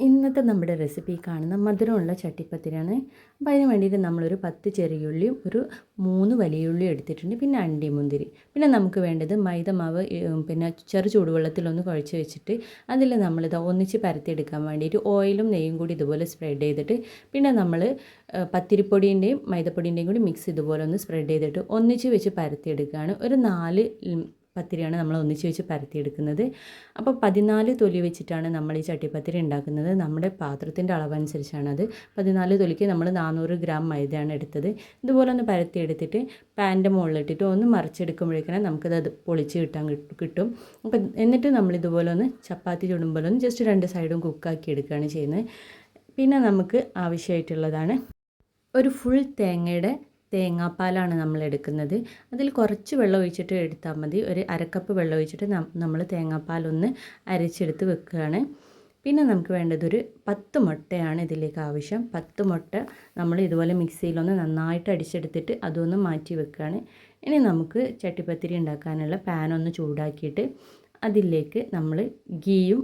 ഇന്നത്തെ നമ്മുടെ റെസിപ്പി കാണുന്ന മധുരമുള്ള ചട്ടിപ്പത്തിരിയാണ് അപ്പോൾ അതിന് വേണ്ടിയിട്ട് നമ്മളൊരു പത്ത് ചെറിയുള്ളിയും ഒരു മൂന്ന് വലിയ ഉള്ളിയും എടുത്തിട്ടുണ്ട്. പിന്നെ അണ്ടി മുന്തിരി. പിന്നെ നമുക്ക് വേണ്ടത് മൈദ മാവ് പിന്നെ ചെറു ചൂടുവെള്ളത്തിലൊന്ന് കുഴച്ച് വെച്ചിട്ട് അതിൽ നമ്മളിത് ഒന്നിച്ച് പരത്തിയെടുക്കാൻ വേണ്ടിയിട്ട് ഓയിലും നെയ്യും കൂടി ഇതുപോലെ സ്പ്രെഡ് ചെയ്തിട്ട് പിന്നെ നമ്മൾ പത്തിരിപ്പൊടിന്റെയും മൈദപ്പൊടിന്റെയും കൂടി മിക്സ് ഇതുപോലെ ഒന്ന് സ്പ്രെഡ് ചെയ്തിട്ട് ഒന്നിച്ച് വെച്ച് പരത്തിയെടുക്കുകയാണ്. ഒരു നാല് പത്തിരിയാണ് നമ്മൾ ഒന്നിച്ച് വെച്ച് പരത്തിയെടുക്കുന്നത്. അപ്പോൾ പതിനാല് തൊലി വെച്ചിട്ടാണ് നമ്മൾ ഈ ചട്ടിപ്പത്തിരി ഉണ്ടാക്കുന്നത്. നമ്മുടെ പാത്രത്തിന്റെ അത്. പതിനാല് തൊലിക്ക് നമ്മൾ നാനൂറ് ഗ്രാം മൈദയാണ് എടുത്തത്. ഇതുപോലെ ഒന്ന് പരത്തിയെടുത്തിട്ട് പാന്റെ മുകളിലിട്ടിട്ട് ഒന്ന് മറിച്ചെടുക്കുമ്പോഴേക്കാണ് നമുക്കത് അത് പൊളിച്ച് കിട്ടാൻ കിട്ടും. അപ്പോൾ അപ്പം എന്നിട്ട് നമ്മൾ ഇതുപോലെ ഒന്ന് ചപ്പാത്തി ചുടുമ്പോൾ ഒന്ന് ജസ്റ്റ് രണ്ട് സൈഡും കുക്കാക്കി എടുക്കുകയാണ് ചെയ്യുന്നത്. പിന്നെ നമുക്ക് ആവശ്യമായിട്ടുള്ളതാണ് ഒരു ഫുൾ തേങ്ങയുടെ തേങ്ങാപ്പാലാണ് നമ്മൾ എടുക്കുന്നത്. അതിൽ കുറച്ച് വെള്ളം ഒഴിച്ചിട്ട് എടുത്താൽ മതി. ഒരു അരക്കപ്പ് വെള്ളം ഒഴിച്ചിട്ട് നമ്മൾ തേങ്ങാപ്പാലൊന്ന് അരച്ചെടുത്ത് വെക്കുകയാണ്. പിന്നെ നമുക്ക് വേണ്ടതൊരു പത്ത് മുട്ടയാണ് ഇതിലേക്ക് ആവശ്യം. പത്ത് മുട്ട നമ്മൾ ഇതുപോലെ മിക്സിയിലൊന്ന് നന്നായിട്ട് അടിച്ചെടുത്തിട്ട് അതൊന്ന് മാറ്റി വെക്കുകയാണ്. ഇനി നമുക്ക് ചട്ടിപ്പത്തിരി ഉണ്ടാക്കാനുള്ള പാനൊന്ന് ചൂടാക്കിയിട്ട് അതിലേക്ക് നമ്മൾ ഗീയും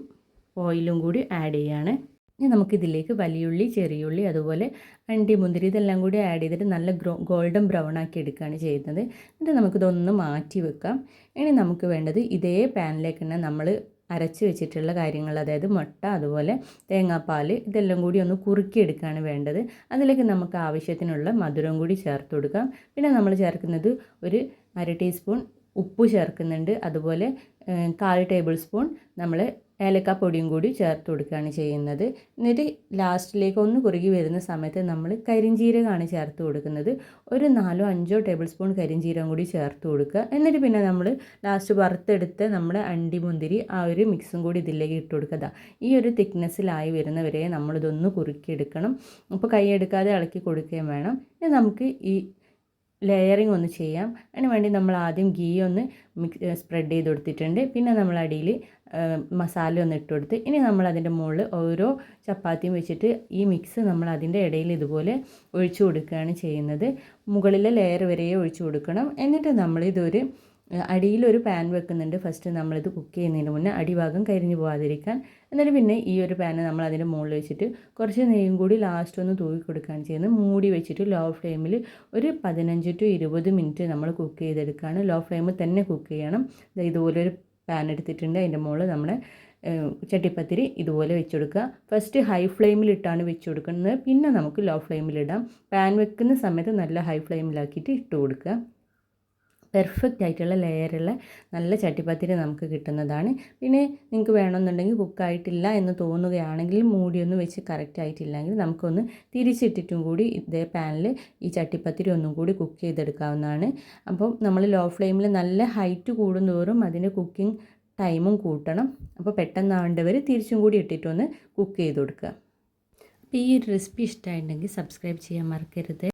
ഓയിലും കൂടി ആഡ് ചെയ്യാണ്. ഇനി നമുക്കിതിലേക്ക് വലിയുള്ളി ചെറിയുള്ളി അതുപോലെ അണ്ടി മുന്തിരി ഇതെല്ലാം കൂടി ആഡ് ചെയ്തിട്ട് നല്ല ഗോൾഡൻ ബ്രൗൺ ആക്കി എടുക്കുകയാണ് ചെയ്യുന്നത്. എന്നിട്ട് നമുക്കിതൊന്ന് മാറ്റി വെക്കാം. ഇനി നമുക്ക് വേണ്ടത് ഇതേ പാനിലേക്ക് തന്നെ നമ്മൾ അരച്ച് വെച്ചിട്ടുള്ള കാര്യങ്ങൾ അതായത് മുട്ട അതുപോലെ തേങ്ങാപ്പാൽ ഇതെല്ലാം കൂടി ഒന്ന് കുറുക്കിയെടുക്കുകയാണ് വേണ്ടത്. അതിലേക്ക് നമുക്ക് ആവശ്യത്തിനുള്ള മധുരം കൂടി ചേർത്ത് കൊടുക്കാം. പിന്നെ നമ്മൾ ചേർക്കുന്നത് ഒരു അര ടീസ്പൂൺ ഉപ്പ് ചേർക്കുന്നുണ്ട്. അതുപോലെ കാൽ ടേബിൾ സ്പൂൺ നമ്മൾ ഏലക്കാപ്പൊടിയും കൂടി ചേർത്ത് കൊടുക്കുകയാണ് ചെയ്യുന്നത്. എന്നിട്ട് ലാസ്റ്റിലേക്ക് ഒന്ന് കുറുകി വരുന്ന സമയത്ത് നമ്മൾ കരിഞ്ജീരകമാണ് ചേർത്ത് കൊടുക്കുന്നത്. ഒരു നാലോ അഞ്ചോ ടേബിൾ സ്പൂൺ കരിഞ്ജീരകം കൂടി ചേർത്ത് കൊടുക്കുക. എന്നിട്ട് പിന്നെ നമ്മൾ ലാസ്റ്റ് വറുത്തെടുത്ത് നമ്മുടെ അണ്ടിമുന്തിരി ആ ഒരു മിക്സും കൂടി ഇതിലേക്ക് ഇട്ട് കൊടുക്കുക. ഈ ഒരു തിക്നെസ്സിലായി വരുന്നവരെ നമ്മളിതൊന്ന് കുറുക്കിയെടുക്കണം. അപ്പോൾ കൈ എടുക്കാതെ ഇളക്കി കൊടുക്കുകയും വേണം. നമുക്ക് ഈ ലെയറിങ് ഒന്ന് ചെയ്യാം. അതിന് വേണ്ടി നമ്മൾ ആദ്യം ഗീ ഒന്ന് മിക്സ് സ്പ്രെഡ് ചെയ്ത് കൊടുത്തിട്ടുണ്ട്. പിന്നെ നമ്മൾ അടിയിൽ മസാല ഒന്ന് ഇട്ട് കൊടുത്ത് ഇനി നമ്മൾ അതിന്റെ മുകളിൽ ഓരോ ചപ്പാത്തിയും വെച്ചിട്ട് ഈ മിക്സ് നമ്മൾ അതിന്റെ ഇടയിൽ ഇതുപോലെ ഒഴിച്ചു കൊടുക്കുകയാണ് ചെയ്യുന്നത്. മുകളിലെ ലെയർ വരെ ഒഴിച്ചു കൊടുക്കണം. എന്നിട്ട് നമ്മളിതൊരു അടിയിലൊരു പാൻ വെക്കുന്നുണ്ട്. ഫസ്റ്റ് നമ്മളിത് കുക്ക് ചെയ്യുന്നതിന് മുന്നേ അടിഭാഗം കരിഞ്ഞു പോകാതിരിക്കാൻ എന്നിട്ട് പിന്നെ ഈ ഒരു പാന് നമ്മൾ അതിന്റെ മുകളിൽ വെച്ചിട്ട് കുറച്ച് നെയ്യും കൂടി ലാസ്റ്റ് ഒന്ന് തൂവി കൊടുക്കാൻ ചെയ്യുന്നത്. മൂടി വെച്ചിട്ട് ലോ ഫ്ലെയിമിൽ ഒരു പതിനഞ്ച് ടു ഇരുപത് മിനിറ്റ് നമ്മൾ കുക്ക് ചെയ്തെടുക്കുകയാണ്. ലോ ഫ്ലെയിമിൽ തന്നെ കുക്ക് ചെയ്യണം. ഇതുപോലെ ഒരു പാൻ എടുത്തിട്ടുണ്ട്. അതിന്റെ മുകളിൽ നമ്മുടെ ചട്ടിപ്പത്തിരി ഇതുപോലെ വെച്ച് കൊടുക്കുക. ഫസ്റ്റ് ഹൈ ഫ്ലെയിമിലിട്ടാണ് വെച്ച് കൊടുക്കുന്നത്. പിന്നെ നമുക്ക് ലോ ഫ്ലെയിമിലിടാം പാൻ വെക്കുന്ന സമയത്ത് നല്ല ഹൈ ഫ്ലെയിമിലാക്കിയിട്ട് ഇട്ട് കൊടുക്കുക. പെർഫെക്റ്റ് ആയിട്ടുള്ള ലെയറുള്ള നല്ല ചട്ടിപ്പത്തിരി നമുക്ക് കിട്ടുന്നതാണ്. പിന്നെ നിങ്ങൾക്ക് വേണമെന്നുണ്ടെങ്കിൽ കുക്കായിട്ടില്ല എന്ന് തോന്നുകയാണെങ്കിൽ മൂടിയൊന്നും വെച്ച് കറക്റ്റ് ആയിട്ടില്ലെങ്കിൽ നമുക്കൊന്ന് തിരിച്ചിട്ടിട്ടും കൂടി ഇതേ പാനിൽ ഈ ചട്ടിപ്പത്തിരി ഒന്നും കൂടി കുക്ക് ചെയ്തെടുക്കാവുന്നതാണ്. അപ്പം നമ്മൾ ലോ ഫ്ലെയിമിൽ നല്ല ഹൈറ്റ് കൂടുന്തോറും അതിന്റെ കുക്കിംഗ് ടൈമും കൂട്ടണം. അപ്പോൾ പെട്ടെന്നാവേണ്ടവർ തിരിച്ചും കൂടി ഇട്ടിട്ടൊന്ന് കുക്ക് ചെയ്ത് കൊടുക്കുക. അപ്പോൾ ഈ ഒരു റെസിപ്പി ഇഷ്ടമായിട്ടുണ്ടെങ്കിൽ സബ്സ്ക്രൈബ് ചെയ്യാൻ മറക്കരുത്.